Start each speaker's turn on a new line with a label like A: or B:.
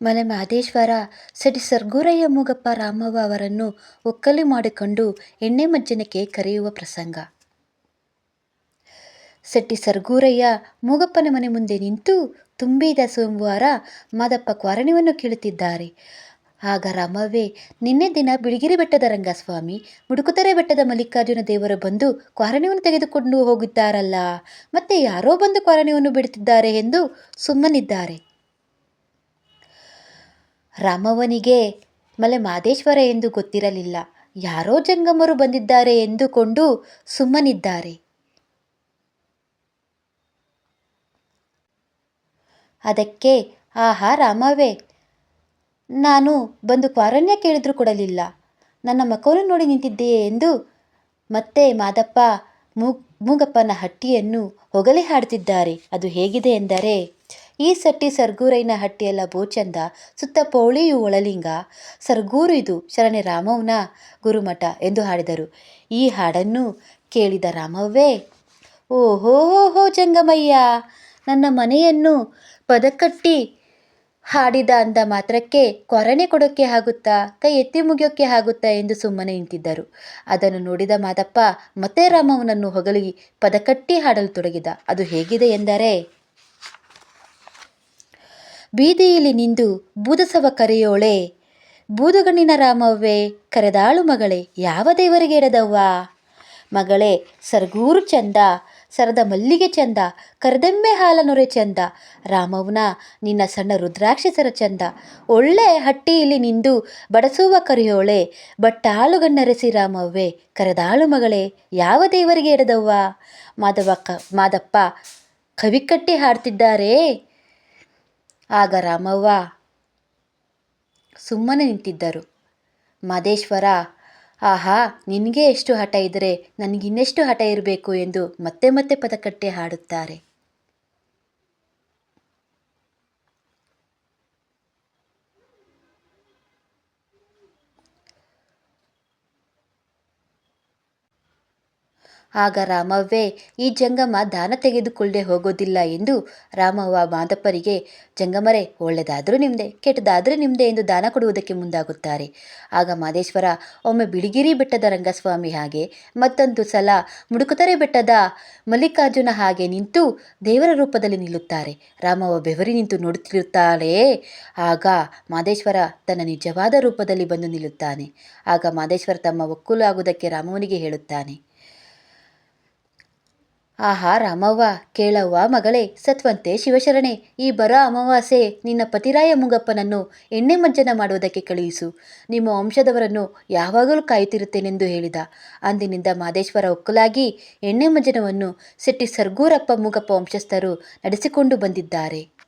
A: ಮಲೆ ಮಹದೇಶ್ವರ ಸೆಟಿ ಸರ್ಗೂರಯ್ಯ ಮೂಗಪ್ಪ ರಾಮವ್ವ ಅವರನ್ನು ಒಕ್ಕಲಿ ಮಾಡಿಕೊಂಡು ಎಣ್ಣೆ ಮಜ್ಜನಕ್ಕೆ ಕರೆಯುವ ಪ್ರಸಂಗ. ಸಟ್ಟಿ ಸರ್ಗೂರಯ್ಯ ಮೂಗಪ್ಪನ ಮನೆ ಮುಂದೆ ನಿಂತು ತುಂಬಿದ ಸೋಮವಾರ ಮಾದಪ್ಪ ಕ್ವಾರಣ್ಯವನ್ನು ಕೇಳುತ್ತಿದ್ದಾರೆ. ಆಗ ರಾಮವ್ವೇ, ನಿನ್ನೆ ದಿನ ಬಿಳಿಗಿರಿ ಬೆಟ್ಟದ ರಂಗಸ್ವಾಮಿ, ಮುಡುಕುತರೆ ಬೆಟ್ಟದ ಮಲ್ಲಿಕಾರ್ಜುನ ದೇವರು ಬಂದು ಕ್ವಾರಣ್ಯವನ್ನು ತೆಗೆದುಕೊಂಡು ಹೋಗಿದ್ದಾರಲ್ಲ, ಮತ್ತೆ ಯಾರೋ ಬಂದು ಕ್ವಾರಣ್ಯವನ್ನು ಬಿಡುತ್ತಿದ್ದಾರೆ ಎಂದು ಸುಮ್ಮನಿದ್ದಾರೆ. ರಾಮವ್ವನಿಗೆ ಮಲೆ ಮಾದೇಶ್ವರ ಎಂದು ಗೊತ್ತಿರಲಿಲ್ಲ. ಯಾರೋ ಜಂಗಮರು ಬಂದಿದ್ದಾರೆ ಎಂದುಕೊಂಡು ಸುಮ್ಮನಿದ್ದಾರೆ. ಅದಕ್ಕೆ, ಆಹಾ, ರಾಮವೇ, ನಾನು ಬಂದು ಕ್ವಾರಣ್ಯ ಕೇಳಿದ್ರು ಕೊಡಲಿಲ್ಲ. ನನ್ನ ಮಕ್ಕವನ್ನು ನೋಡಿ ನಿಂತಿದ್ದೆಯೇ ಎಂದು ಮತ್ತೆ ಮಾದಪ್ಪ ಮೂಗ್ ಮೂಗಪ್ಪನ ಹಟ್ಟಿಯನ್ನು ಹೊಗಲಿ ಹಾಡುತ್ತಿದ್ದಾರೆ. ಅದು ಹೇಗಿದೆ ಎಂದರೆ ಈ ಸಟ್ಟಿ ಸರ್ಗೂರೈನ ಹಟ್ಟಿಯಲ್ಲ ಬೋಚಂದ, ಸುತ್ತ ಪೌಳಿಯು ಒಳಲಿಂಗ. ಸರ್ಗೂರು ಇದು ಶರಣೆ ರಾಮವ್ವನ ಗುರುಮಠ ಎಂದು ಹಾಡಿದರು. ಈ ಹಾಡನ್ನು ಕೇಳಿದ ರಾಮವ್ವೇ, ಓಹೋ ಹೋ ಜಂಗಮಯ್ಯ, ನನ್ನ ಮನೆಯನ್ನು ಪದಕಟ್ಟಿ ಹಾಡಿದ ಅಂದ ಮಾತ್ರಕ್ಕೆ ಕೊರಣೆ ಕೊಡೋಕ್ಕೆ ಆಗುತ್ತಾ, ಕೈ ಎತ್ತಿ ಮುಗಿಯೋಕ್ಕೆ ಆಗುತ್ತಾ ಎಂದು ಸುಮ್ಮನೆ ನಿಂತಿದ್ದರು. ಅದನ್ನು ನೋಡಿದ ಮಾದಪ್ಪ ಮತ್ತೆ ರಾಮವನನ್ನು ಹೊಗಳಿ ಪದಕಟ್ಟಿ ಹಾಡಲು ತೊಡಗಿದ. ಅದು ಹೇಗಿದೆ ಎಂದರೆ ಬೀದಿಯಲ್ಲಿ ನಿಂದು ಬೂದಸವ ಕರೆಯೋಳೆ. ಬೂದುಗಣ್ಣಿನ ರಾಮವ್ವೇ, ಕರೆದಾಳು ಮಗಳೇ, ಯಾವ ದೇವರಿಗೆ ಎಡದವ್ವ? ಮಗಳೇ, ಸರ್ಗೂರು ಚಂದ, ಸರದ ಮಲ್ಲಿಗೆ ಚಂದ, ಕರೆದೆಮ್ಮೆ ಹಾಲನೊರೆ ಚಂದ ರಾಮವ್ನ ನಿನ್ನ ಸಣ್ಣ ರುದ್ರಾಕ್ಷಸರ ಚಂದ. ಒಳ್ಳೆ ಹಟ್ಟಿಯಲ್ಲಿ ನಿಂದು ಬಡಸುವ ಕರೆಯೋಳೆ ಬಟ್ಟಾಳುಗಣ್ಣರೆಸಿ ರಾಮವ್ವೆ, ಕರೆದಾಳು ಮಗಳೇ, ಯಾವ ದೇವರಿಗೆ ಎಡದವ್ವ? ಮಾದವ ಕ, ಮಾದಪ್ಪ, ಕವಿಕಟ್ಟಿ ಹಾಡ್ತಿದ್ದಾರೆ? ಆಗ ರಾಮವ್ವ ಸುಮ್ಮನೆ ನಿಂತಿದ್ದರು. ಮಾದೇಶ್ವರ, ಆಹಾ, ನಿನಗೆ ಎಷ್ಟು ಹಠ ಇದ್ದರೆ ನನಗಿನ್ನೆಷ್ಟು ಹಠ ಇರಬೇಕು ಎಂದು ಮತ್ತೆ ಮತ್ತೆ ಪದಕಟ್ಟೆ ಹಾಡುತ್ತಾರೆ. ಆಗ ರಾಮವ್ವೇ, ಈ ಜಂಗಮ ದಾನ ತೆಗೆದುಕೊಳ್ಳದೆ ಹೋಗೋದಿಲ್ಲ ಎಂದು ರಾಮವ್ವ ಮಾದಪ್ಪರಿಗೆ, ಜಂಗಮರೇ ಒಳ್ಳೆಯದಾದರೂ ನಿಮ್ಮದೇ ಕೆಟ್ಟದಾದರೂ ನಿಮ್ಮದೇ ಎಂದು ದಾನ ಕೊಡುವುದಕ್ಕೆ ಮುಂದಾಗುತ್ತಾರೆ. ಆಗ ಮಾದೇಶ್ವರ, ಒಮ್ಮೆ ಬಿಳಿಗಿರಿ ಬೆಟ್ಟದ ರಂಗಸ್ವಾಮಿ ಹಾಗೆ, ಮತ್ತೊಂದು ಸಲ ಮುಡುಕುತರೆ ಬೆಟ್ಟದ ಮಲ್ಲಿಕಾರ್ಜುನ ಹಾಗೆ ನಿಂತು ದೇವರ ರೂಪದಲ್ಲಿ ನಿಲ್ಲುತ್ತಾರೆ. ರಾಮವ್ವ ಬೆವರಿ ನಿಂತು ನೋಡುತ್ತಿರುತ್ತಾಳೆ? ಆಗ ಮಾದೇಶ್ವರ ತನ್ನ ನಿಜವಾದ ರೂಪದಲ್ಲಿ ಬಂದು ನಿಲ್ಲುತ್ತಾನೆ. ಆಗ ಮಾದೇಶ್ವರ ತಮ್ಮ ಒಕ್ಕಲು ಆಗುವುದಕ್ಕೆ ರಾಮವನಿಗೆ ಹೇಳುತ್ತಾನೆ. ಆಹಾ ರಾಮವ್ವ, ಕೇಳವ್ವ ಮಗಳೇ, ಸತ್ವಂತೆ ಶಿವಶರಣೆ, ಈ ಬರ ಅಮಾವಾಸ್ಯೆ ನಿನ್ನ ಪತಿರಾಯ ಮುಂಗಪ್ಪನನ್ನು ಎಣ್ಣೆ ಮಜ್ಜನ ಮಾಡುವುದಕ್ಕೆ ಕಳುಹಿಸು. ನಿಮ್ಮ ವಂಶದವರನ್ನು ಯಾವಾಗಲೂ ಕಾಯುತ್ತಿರುತ್ತೇನೆಂದು ಹೇಳಿದ. ಅಂದಿನಿಂದ ಮಾದೇಶ್ವರ ಒಕ್ಕಲಾಗಿ ಎಣ್ಣೆ ಮಜ್ಜನವನ್ನು ಸೆಟ್ಟಿ ಸರ್ಗೂರಪ್ಪ ಮುಂಗಪ್ಪ ವಂಶಸ್ಥರು ನಡೆಸಿಕೊಂಡು ಬಂದಿದ್ದಾರೆ.